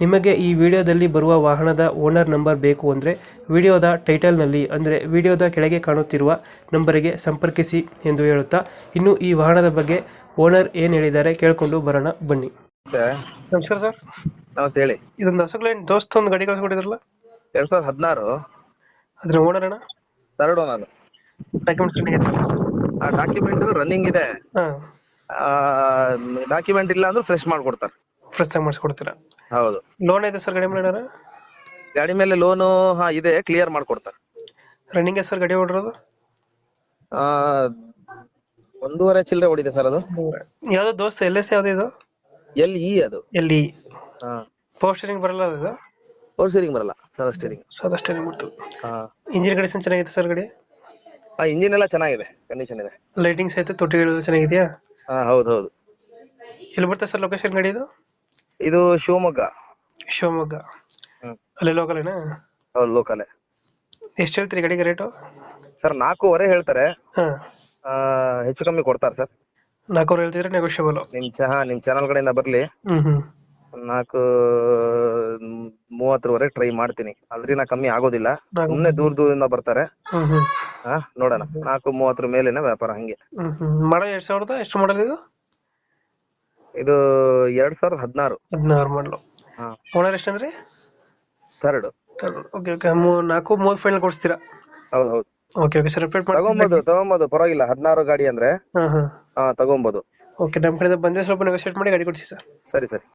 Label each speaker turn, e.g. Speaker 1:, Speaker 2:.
Speaker 1: ನಿಮಗೆ ಈ ವಿಡಿಯೋದಲ್ಲಿ ಬರುವ ವಾಹನದ ಓನರ್ ನಂಬರ್ ಬೇಕು ಅಂದರೆ ವಿಡಿಯೋದ ಟೈಟಲ್ನಲ್ಲಿ ಅಂದರೆ ವಿಡಿಯೋದ ಕೆಳಗೆ ಕಾಣುತ್ತಿರುವ ನಂಬರಿಗೆ ಸಂಪರ್ಕಿಸಿ ಎಂದು ಹೇಳುತ್ತಾ ಇನ್ನು ಈ ವಾಹನದ ಬಗ್ಗೆ ಓನರ್ ಏನು ಹೇಳಿದ್ದಾರೆ ಕೇಳಿಕೊಂಡು ಬರೋಣ ಬನ್ನಿ. ನಮಸ್ಕಾರ ಸರ್.
Speaker 2: ನಮಸ್ತೆ ಹೇಳಿ.
Speaker 1: ಇದೊಂದು ಹಸುಗಳೇನು ದೋಸ್ತ ಒಂದು ಗಾಡಿ ಕಳ್ಸ್ಕೊಟ್ಟಿದ್ರಲ್ಲ?
Speaker 2: ಎರಡ್ ಸಾವಿರದ ಹದಿನಾರು.
Speaker 1: ಅದ್ರ ಓನರ್ ಅಣ್ಣ?
Speaker 2: ತರ್ಡ್ ಓನರ್
Speaker 1: ಡಾಕ್ಯುಮೆಂಟ್ಸ್
Speaker 2: ಆ ಡಾಕ್ಯುಮೆಂಟ್ ರನ್ನಿಂಗ್ ಇದೆ.
Speaker 1: ಹಾಂ.
Speaker 2: ಡಾಕ್ಯುಮೆಂಟ್ ಇಲ್ಲ ಅಂದ್ರೆ ಫ್ರೆಶ್ ಮಾಡ್ಕೊಡ್ತಾರೆ.
Speaker 1: ಫ್ರೆಶ್ ಆಗಿ ಮಾಡಿಸ್ಕೊಡ್ತೀರಾ?
Speaker 2: ಹೌದು.
Speaker 1: ಲೋನ್ ಐತೆ ಸರ್ ಗಾಡಿ ಮೇಲೆ
Speaker 2: ಗಾಡಿ ಮೇಲೆ ಲೋನು ಹಾ ಇದೆ ಕ್ಲಿಯರ್ ಮಾಡ್ಕೊಡ್ತಾರೆ.
Speaker 1: ರನ್ನಿಂಗ್ ಸರ್ ಗಾಡಿ ಹೊಡಿರೋದು?
Speaker 2: ಆ ಒಂದೂವರೆ ಚಿಲ್ಲರೆ ಓಡಿದೆ ಸರ್ ಅದು.
Speaker 1: ಯಾವುದೋ ದೋಸ್ತ ಎಲ್ ಎಸ್ ಯಾವ್ದು ಇದು?
Speaker 2: ಎಲ್ ಇ ಅದು.
Speaker 1: ಎಲ್ಲಿ
Speaker 2: ಹಾ.
Speaker 1: ಪವರ್ ಸ್ಟೇರಿಂಗ್ ಬರಲ್ಲ ಅದು?
Speaker 2: ಫೋರ್ ಸ್ಟೀರಿಂಗ್ ಬರಲ್ಲ ಸರ್ ಸ್ಟೀರಿಂಗ್
Speaker 1: ಸಾದಾ ಸ್ಟೇರಿಂಗ್ ಬರ್ತದೆ
Speaker 2: ಹಾ.
Speaker 1: ಇಂಜಿನ್ ಕಂಡೀಷನ್ ಚೆನ್ನಾಗಿದೆ ಸರ್ ಗಾಡಿ?
Speaker 2: ಆ ಇಂಜಿನ್ ಎಲ್ಲ ಚೆನ್ನಾಗಿದೆ ಕಂಡೀಷನ್ ಇದೆ.
Speaker 1: ಲೈಟಿಂಗ್ಸ್ ಐತೆ ತೊಟ್ಟಿಗಳು ಚೆನ್ನಾಗಿದೆಯಾ?
Speaker 2: ಹಾ ಹೌದು ಹೌದು.
Speaker 1: ಎಲ್ಲಿ ಬರ್ತದೆ ಸರ್ ಲೊಕೇಶನ್ ಗಾಡಿ ಇದು?
Speaker 2: ಇದು ಶಿವಮೊಗ್ಗ.
Speaker 1: ಶಿವಮೊಗ್ಗ.
Speaker 2: ಹ್ಮ್.
Speaker 1: ಅಲ್ಲೇ ಲೋಕಲೇನಾ
Speaker 2: ಹೌದು ಲೋಕಲೇ
Speaker 1: ಎಷ್ಟು ಹೇಳ್ತೀರಿ ಗಾಡಿಗೆ ರೇಟು
Speaker 2: ಸರ್ ನಾಲ್ಕೂವರೆ ಹೇಳ್ತಾರೆ.
Speaker 1: ಹಾಂ.
Speaker 2: ಆ ಹೆಚ್ಚು ಕಮ್ಮಿ ಕೊಡ್ತಾರೆ ಸರ್.
Speaker 1: ನಾಲ್ಕೂವರೆ ಹೇಳ್ತಿದ್ರೆ ನೆಗೋಷಿಯಬಲ್
Speaker 2: ನಿಮ್ ಚಹಾ ನಿಮ್ ಚಾನಲ್ ಕಡೆಯಿಂದ ಬರ್ಲಿ.
Speaker 1: ಹ್ಞೂ ಹ್ಞೂ
Speaker 2: ನಾಲ್ಕು ಮೂವತ್ತರವರೆಗೆ ಟ್ರೈ ಮಾಡ್ತೀನಿ. ಅದ್ರಿನ ಕಮ್ಮಿ ಆಗೋದಿಲ್ಲ.
Speaker 1: ಸುಮ್ಮನೆ
Speaker 2: ಸುಮ್ನೆ ದೂರ ದೂರದಿಂದ ಬರ್ತಾರೆ.
Speaker 1: ಹ್ಞೂ ಹ್ಞೂ
Speaker 2: ಹಾ ನೋಡೋಣ. ನಾಲ್ಕು ಮೂವತ್ತರ ಮೇಲೇನೆ ವ್ಯಾಪಾರ ಹಂಗೆ.
Speaker 1: ಹ್ಞೂ ಹ್ಞೂ ಮಾಡೋ ಎರಡು ಸಾವಿರದ ಎಷ್ಟು ಮಾಡಲ್ ಇದು?
Speaker 2: ಇದು ಎರಡ್ ಸಾವಿರದ ಹದಿನಾರು.
Speaker 1: ಹದಿನಾರು ಮಾಡಲು
Speaker 2: ಹಾ.
Speaker 1: ಓನರ್ ಅಂದ್ರೆ?
Speaker 2: ಥರ್ಡ್
Speaker 1: ಓಕೆ ಓಕೆ ನಾಲ್ಕು ಮೂವತ್ತು ಫೈನಲ್ ಕೊಡಿಸ್ತೀರಾ?
Speaker 2: ಹೌದು ಹೌದು.
Speaker 1: ಓಕೆ ಓಕೆ ಸರ್ ರಿಪೇಟ್ ಮಾಡಿ
Speaker 2: ತಗೊಂಬೋದು ತಗೊಂಬೋದು. ಪರವಾಗಿಲ್ಲ. ಹದಿನಾರು ಗಾಡಿ ಅಂದ್ರೆ.
Speaker 1: ಹಾಂ ಹಾಂ.
Speaker 2: ಹಾ ತಗೊಂಬೋದು.
Speaker 1: ಓಕೆ ನಮ್ಮ ಕಡೆಯಿಂದ ಬಂದರೆ ಸ್ವಲ್ಪ ನೆಗೋಷಿಯೇಟ್ ಮಾಡಿ ಗಾಡಿ ಕೊಡಿಸಿ ಸರ್
Speaker 2: ಸರಿ ಸರಿ.